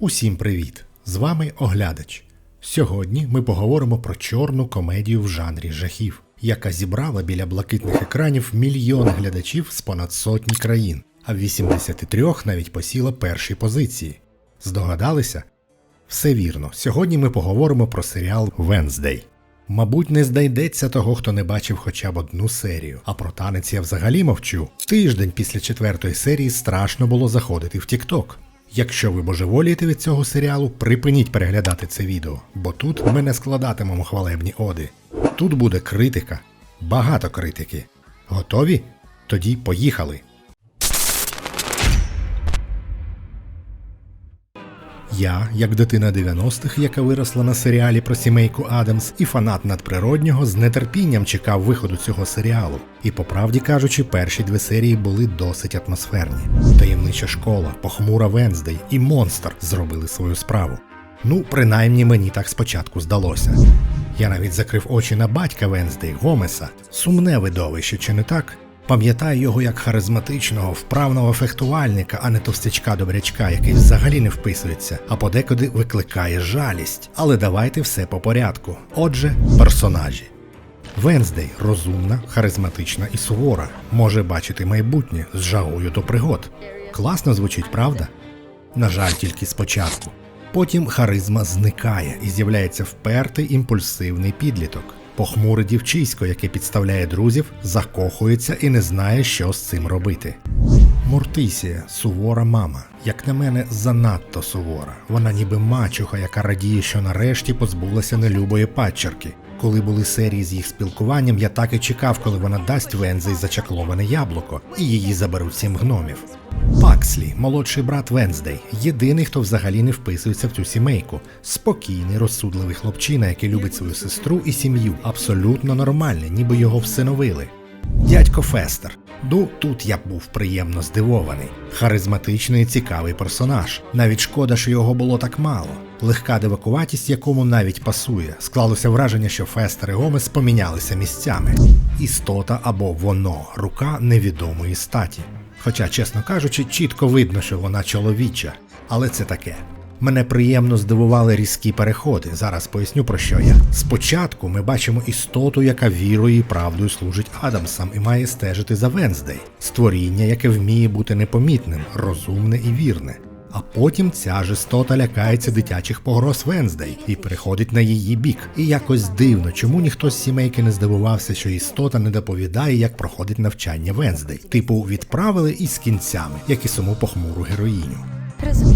Усім привіт! З вами Оглядач. Сьогодні ми поговоримо про чорну комедію в жанрі жахів, яка зібрала біля блакитних екранів мільйони глядачів з понад сотні країн, а в 83 навіть посіла перші позиції. Здогадалися? Все вірно. Сьогодні ми поговоримо про серіал Венздей. Мабуть, не знайдеться того, хто не бачив хоча б одну серію, а про танець я взагалі мовчу. Тиждень після четвертої серії страшно було заходити в TikTok. Якщо ви божеволієте від цього серіалу, припиніть переглядати це відео, бо тут ми не складатимемо хвалебні оди. Тут буде критика, багато критики. Готові? Тоді поїхали. Я, як дитина 90-х, яка виросла на серіалі про сімейку Адамс, і фанат надприроднього, з нетерпінням чекав виходу цього серіалу. І по правді кажучи, перші дві серії були досить атмосферні. Таємнича школа, похмура Венздей і монстр зробили свою справу. Ну, принаймні мені так спочатку здалося. Я навіть закрив очі на батька Венздей Гомеса. Сумне видовище, чи не так? Пам'ятаю його як харизматичного, вправного фехтувальника, а не товстячка добрячка, який взагалі не вписується, а подекуди викликає жалість. Але давайте все по порядку. Отже, персонажі. Венздей розумна, харизматична і сувора, може бачити майбутнє з жагою до пригод. Класно звучить, правда? На жаль, тільки спочатку. Потім харизма зникає і з'являється впертий імпульсивний підліток. Похмуре дівчисько, яке підставляє друзів, закохується і не знає, що з цим робити. Мортисія сувора мама. Як на мене, занадто сувора. Вона ніби мачуха, яка радіє, що нарешті позбулася нелюбої падчерки. Коли були серії з їх спілкуванням, я так і чекав, коли вона дасть Вензей зачакловане яблуко, і її заберуть сім гномів. Пакслі, молодший брат Венздей, єдиний, хто взагалі не вписується в цю сімейку. Спокійний, розсудливий хлопчина, який любить свою сестру і сім'ю, абсолютно нормальний, ніби його всиновили. Дядько Фестер. Ну, тут я був приємно здивований. Харизматичний і цікавий персонаж. Навіть шкода, що його було так мало. Легка дивакуватість, якому навіть пасує. Склалося враження, що Фестер і Гомес помінялися місцями. Істота або воно, рука невідомої статі. Хоча, чесно кажучи, чітко видно, що вона чоловіча, але це таке. Мене приємно здивували різкі переходи. Зараз поясню про що я. Спочатку ми бачимо істоту, яка вірою і правдою служить Адамсам і має стежити за Венздей, створіння, яке вміє бути непомітним, розумне і вірне. А потім ця ж лякається дитячих погроз Венздей і переходить на її бік. І якось дивно, чому ніхто з сімейки не здивувався, що істота не доповідає, як проходить навчання Венздей. Типу, відправили із кінцями, як і саму похмуру героїню.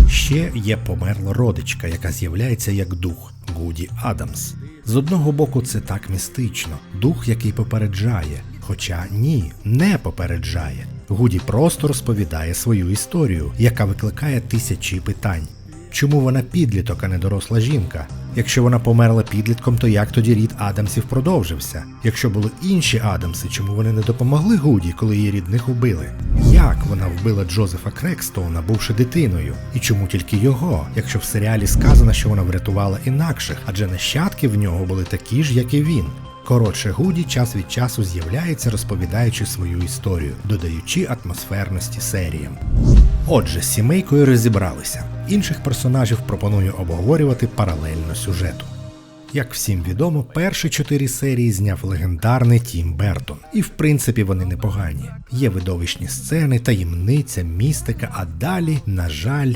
Ще є померла родичка, яка з'являється як дух Гуді Адамс. З одного боку, це так містично, дух, який попереджає. Хоча ні, не попереджає. Гуді просто розповідає свою історію, яка викликає тисячі питань. Чому вона підліток, а не доросла жінка? Якщо вона померла підлітком, то як тоді рід Адамсів продовжився? Якщо були інші Адамси, чому вони не допомогли Гуді, коли її рідних убили? Як вона вбила Джозефа Крекстоуна, бувши дитиною? І чому тільки його, якщо в серіалі сказано, що вона врятувала інакших, адже нащадки в нього були такі ж, як і він? Коротше, Гуді час від часу з'являється, розповідаючи свою історію, додаючи атмосферності серіям. Отже, з сімейкою розібралися. Інших персонажів пропоную обговорювати паралельно сюжету. Як всім відомо, перші чотири серії зняв легендарний Тім Бертон, і в принципі вони непогані. Є видовищні сцени, таємниця, містика, а далі, на жаль,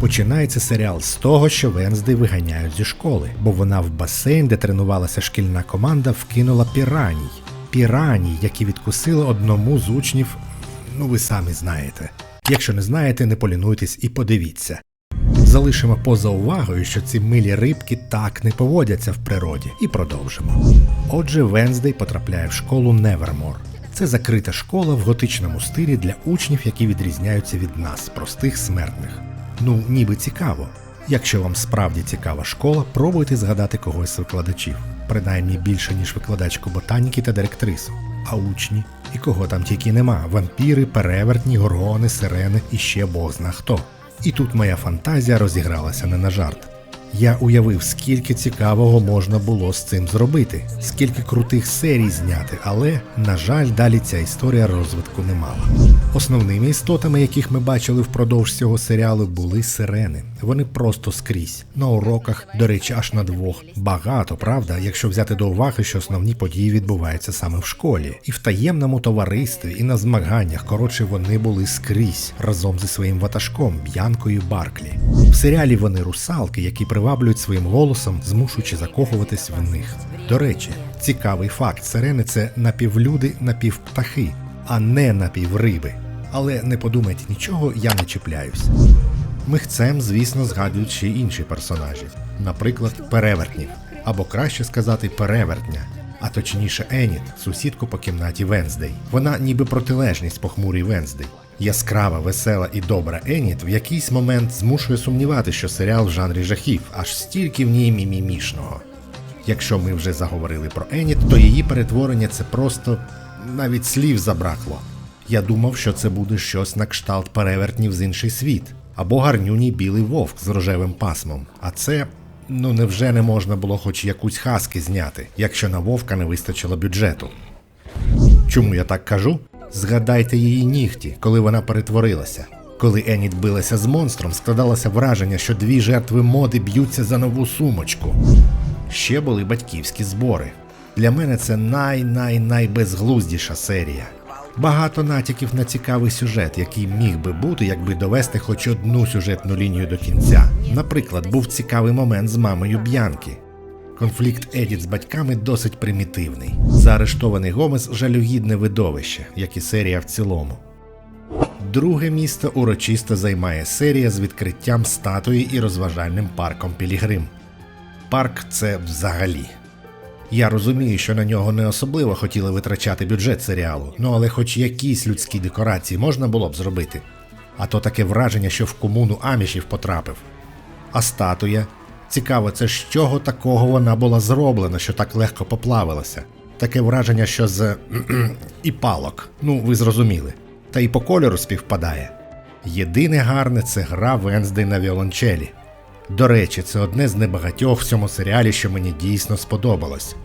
Починається серіал з того, що Венздей виганяють зі школи, бо вона в басейн, де тренувалася шкільна команда, вкинула піраній. Піраній, які відкусили одному з учнів, ну ви самі знаєте. Якщо не знаєте, не полінуйтесь і подивіться. Залишимо поза увагою, що ці милі рибки так не поводяться в природі, і продовжимо. Отже, Венздей потрапляє в школу Невермор. Це закрита школа в готичному стилі для учнів, які відрізняються від нас, простих смертних. Ну, ніби цікаво. Якщо вам справді цікава школа, пробуйте згадати когось з викладачів, принаймні більше, ніж викладачку ботаніки та директрису. А учні, і кого там тільки нема: вампіри, перевертні, горгони, сирени і ще бог зна хто. І тут моя фантазія розігралася не на жарт. Я уявив, скільки цікавого можна було з цим зробити, скільки крутих серій зняти, але, на жаль, далі ця історія розвитку не мала. Основними істотами, яких ми бачили впродовж цього серіалу, були сирени. Вони просто скрізь на уроках, до речі, аж на двох. Багато, правда, якщо взяти до уваги, що основні події відбуваються саме в школі, і в таємному товаристві, і на змаганнях. Коротше, вони були скрізь разом зі своїм ватажком Б'янкою Барклі. В серіалі вони русалки, які приваблюють своїм голосом, змушуючи закохуватись в них. До речі, цікавий факт: сирени це напівлюди, напівптахи, а не напівриби. Але не подумайте нічого, я не чіпляюсь. Михцем, звісно, згадують ще інші персонажі, наприклад, перевертнів, або краще сказати, перевертня, а точніше Еніт, сусідку по кімнаті Венздей. Вона ніби протилежність похмурій Венздей. Яскрава, весела і добра Еніт в якийсь момент змушує сумнівати, що серіал в жанрі жахів, аж стільки в ній мімімішного. Якщо ми вже заговорили про Еніт, то її перетворення це просто навіть слів забракло. Я думав, що це буде щось на кшталт перевертнів з інший світ, або гарнюній білий вовк з рожевим пасмом. А це. Ну невже не можна було хоч якусь хаски зняти, якщо на вовка не вистачило бюджету? Чому я так кажу? Згадайте її нігті, коли вона перетворилася. Коли Еніт билася з монстром, складалося враження, що дві жертви моди б'ються за нову сумочку. Ще були батьківські збори. Для мене це най-най-найбезглуздіша серія. Багато натяків на цікавий сюжет, який міг би бути, якби довести хоч одну сюжетну лінію до кінця. Наприклад, був цікавий момент з мамою Б'янки. Конфлікт Едіт з батьками досить примітивний. Заарештований Гомес жалюгідне видовище, як і серія в цілому. Друге місце урочисто займає серія з відкриттям статуї і розважальним парком Пілігрим. Парк це взагалі. Я розумію, що на нього не особливо хотіли витрачати бюджет серіалу, ну але хоч якісь людські декорації можна було б зробити. А то таке враження, що в комуну амішів потрапив. А статуя? Цікаво, це з чого такого вона була зроблена, що так легко поплавилася. Таке враження, що з і палок. Ну, ви зрозуміли. Та і по кольору співпадає. Єдине гарне це гра Венздей на віолончелі. До речі, це одне з небагатьох в цьому серіалі, що мені дійсно сподобалось.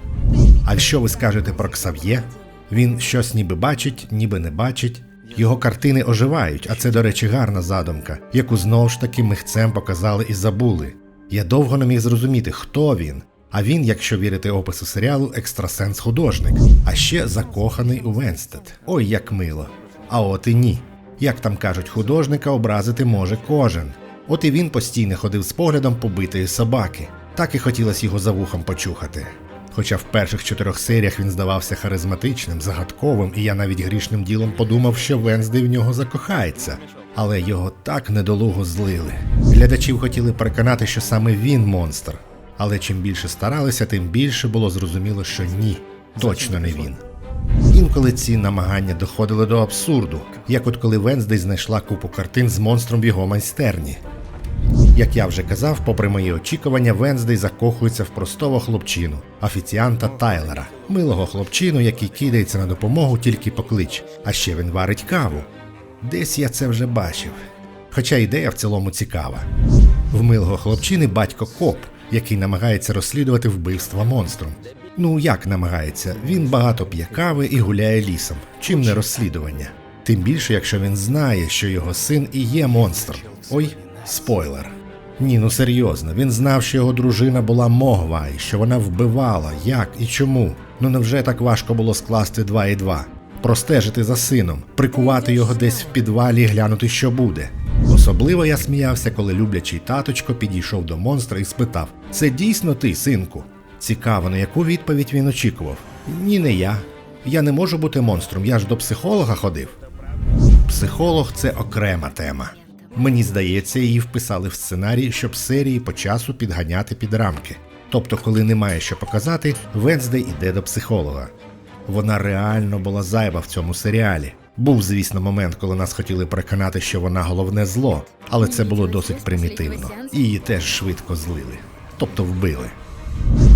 А що ви скажете про Ксав'є? Він щось ніби бачить, ніби не бачить. Його картини оживають, а це, до речі, гарна задумка, яку знову ж таки михцем показали і забули. Я довго не міг зрозуміти, хто він. А він, якщо вірити опису серіалу, екстрасенс-художник, а ще закоханий у Венстед. Ой, як мило. А от і ні. Як там кажуть, художника образити може кожен. От і він постійно ходив з поглядом побитої собаки. Так і хотілося його за вухом почухати. Хоча в перших чотирьох серіях він здавався харизматичним, загадковим, і я навіть грішним ділом подумав, що Венздей в нього закохається. Але його так недолуго злили. Глядачів хотіли переконати, що саме він монстр. Але чим більше старалися, тим більше було зрозуміло, що ні, точно не він. Інколи ці намагання доходили до абсурду, як от коли Венздей знайшла купу картин з монстром в його майстерні. Як я вже казав, попри мої очікування, Венздей закохується в простого хлопчину, офіціанта Тайлера, милого хлопчину, який кидається на допомогу тільки поклич, а ще він варить каву. Десь я це вже бачив. Хоча ідея в цілому цікава. В милого хлопчини батько коп, який намагається розслідувати вбивство монстром. Ну як намагається, він багато п'є кави і гуляє лісом, чим не розслідування. Тим більше, якщо він знає, що його син і є монстр. Ой, спойлер. Ні, ну серйозно, він знав, що його дружина була могва, і що вона вбивала, як і чому. Ну невже так важко було скласти два і два? Простежити за сином, прикувати його десь в підвалі і глянути, що буде. Особливо я сміявся, коли люблячий таточко підійшов до монстра і спитав: Це дійсно ти, синку? Цікаво, на яку відповідь він очікував. Ні, не я. Я не можу бути монстром, я ж до психолога ходив. Психолог це окрема тема. Мені здається, її вписали в сценарій, щоб серії по часу підганяти під рамки. Тобто, коли немає що показати, Венздей іде до психолога. Вона реально була зайва в цьому серіалі. Був, звісно, момент, коли нас хотіли переконати, що вона головне зло, але це було досить примітивно. Її теж швидко злили, тобто вбили.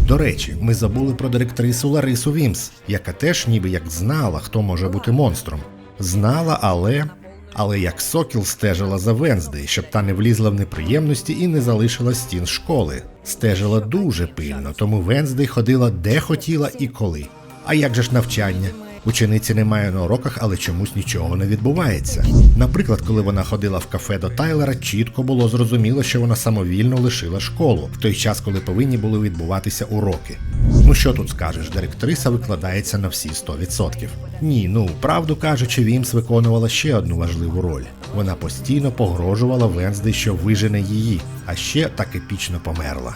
До речі, ми забули про директрису Ларису Вімс, яка теж ніби як знала, хто може бути монстром. Знала, але. Але як сокіл стежила за Венздей, щоб та не влізла в неприємності і не залишила стін школи. Стежила дуже пильно, тому Венздей ходила де хотіла і коли. А як же ж навчання? Учениці немає на уроках, але чомусь нічого не відбувається. Наприклад, коли вона ходила в кафе до Тайлера, чітко було зрозуміло, що вона самовільно лишила школу в той час, коли повинні були відбуватися уроки. Ну що тут скажеш, директриса викладається на всі 100%. Ні, ну правду кажучи, Вімс виконувала ще одну важливу роль. Вона постійно погрожувала Венздей, що вижене її, а ще так епічно померла.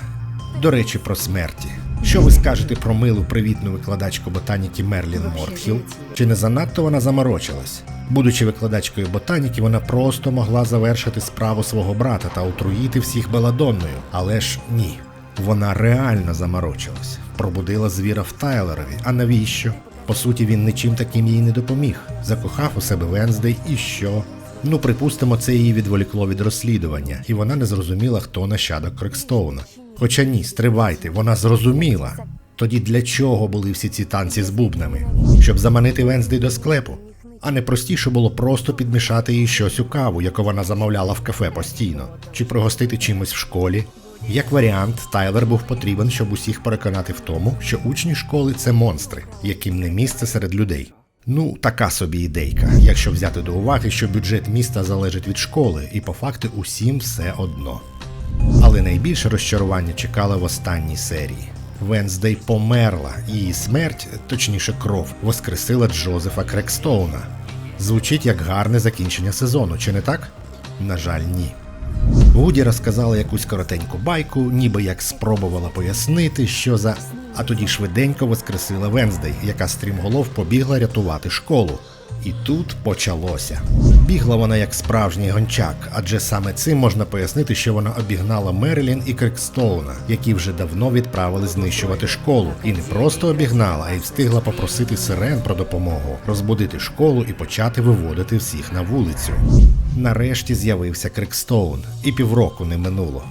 До речі, про смерті. Що ви скажете про милу привітну викладачку ботаніки Мерлін Мортхіл? Чи не занадто вона заморочилась? Будучи викладачкою ботаніки, вона просто могла завершити справу свого брата та отруїти всіх беладонною. Але ж ні, вона реально заморочилась, пробудила звіра в Тайлерові. А навіщо? По суті, він нічим таким їй не допоміг. Закохав у себе Венздей і що? Ну, припустимо, це її відволікло від розслідування, і вона не зрозуміла, хто нащадок Крекстоуна. Хоча ні, стривайте, вона зрозуміла. Тоді для чого були всі ці танці з бубнами? Щоб заманити Венздей до склепу? А не простіше було просто підмішати їй щось у каву, яку вона замовляла в кафе постійно, чи пригостити чимось в школі. Як варіант, Тайлер був потрібен, щоб усіх переконати в тому, що учні школи це монстри, яким не місце серед людей. Ну, така собі ідейка, якщо взяти до уваги, що бюджет міста залежить від школи, і по факту усім все одно. Але найбільше розчарування чекало в останній серії. Венздей померла, її смерть, точніше кров, воскресила Джозефа Крекстоуна. Звучить як гарне закінчення сезону, чи не так? На жаль, ні. Вуді розказала якусь коротеньку байку, ніби як спробувала пояснити, що за. А тоді швиденько воскресила Венздей, яка стрімголов побігла рятувати школу. І тут почалося. Бігла вона як справжній гончак, адже саме цим можна пояснити, що вона обігнала Мерилін і Крикстоуна, які вже давно відправили знищувати школу, і не просто обігнала, а й встигла попросити сирен про допомогу, розбудити школу і почати виводити всіх на вулицю. Нарешті з'явився Крикстоун, і півроку не минуло.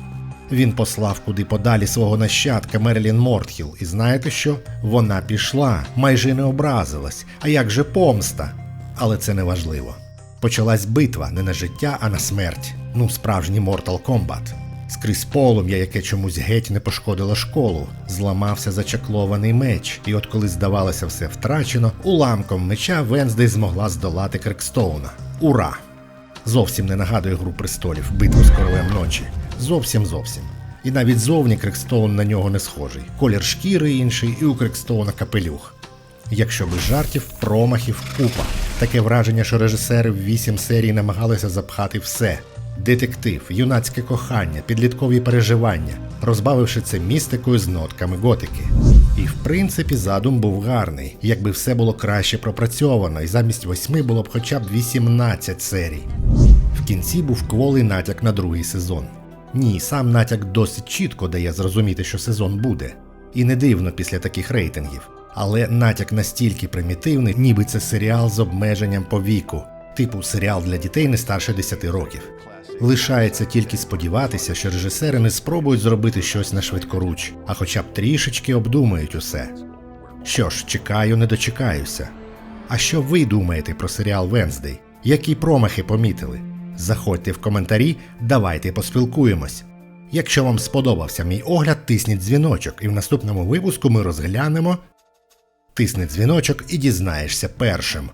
Він послав куди подалі свого нащадка Мерлін Мортхіл, і знаєте що? Вона пішла, майже не образилась. А як же помста? Але це не важливо. Почалась битва не на життя, а на смерть. Ну, справжній Mortal Kombat. Скрізь полум'я, яке чомусь геть не пошкодило школу, зламався зачаклований меч, і от коли здавалося все втрачено, уламком меча Венздей змогла здолати Крекстоуна. Ура! Зовсім не нагадує гру престолів, битву з королем ночі. Зовсім зовсім. І навіть зовні Крекстоун на нього не схожий. Колір шкіри інший, і у Крекстоуна капелюх. Якщо без жартів, промахів, купа. Таке враження, що режисери в вісім серій намагалися запхати все: детектив, юнацьке кохання, підліткові переживання, розбавивши це містикою з нотками готики. І в принципі задум був гарний, якби все було краще пропрацьовано, і замість восьми було б хоча б 18 серій. В кінці був кволий натяк на другий сезон. Ні, сам натяк досить чітко дає зрозуміти, що сезон буде. І не дивно після таких рейтингів. Але натяк настільки примітивний, ніби це серіал з обмеженням по віку, типу серіал для дітей не старше 10 років. Лишається тільки сподіватися, що режисери не спробують зробити щось на швидкоруч, а хоча б трішечки обдумають усе. Що ж, чекаю, не дочекаюся. А що ви думаєте про серіал Венздей? Які промахи помітили? Заходьте в коментарі, давайте поспілкуємось. Якщо вам сподобався мій огляд, тисніть дзвіночок, і в наступному випуску ми розглянемо. Тисни дзвіночок і дізнаєшся першим.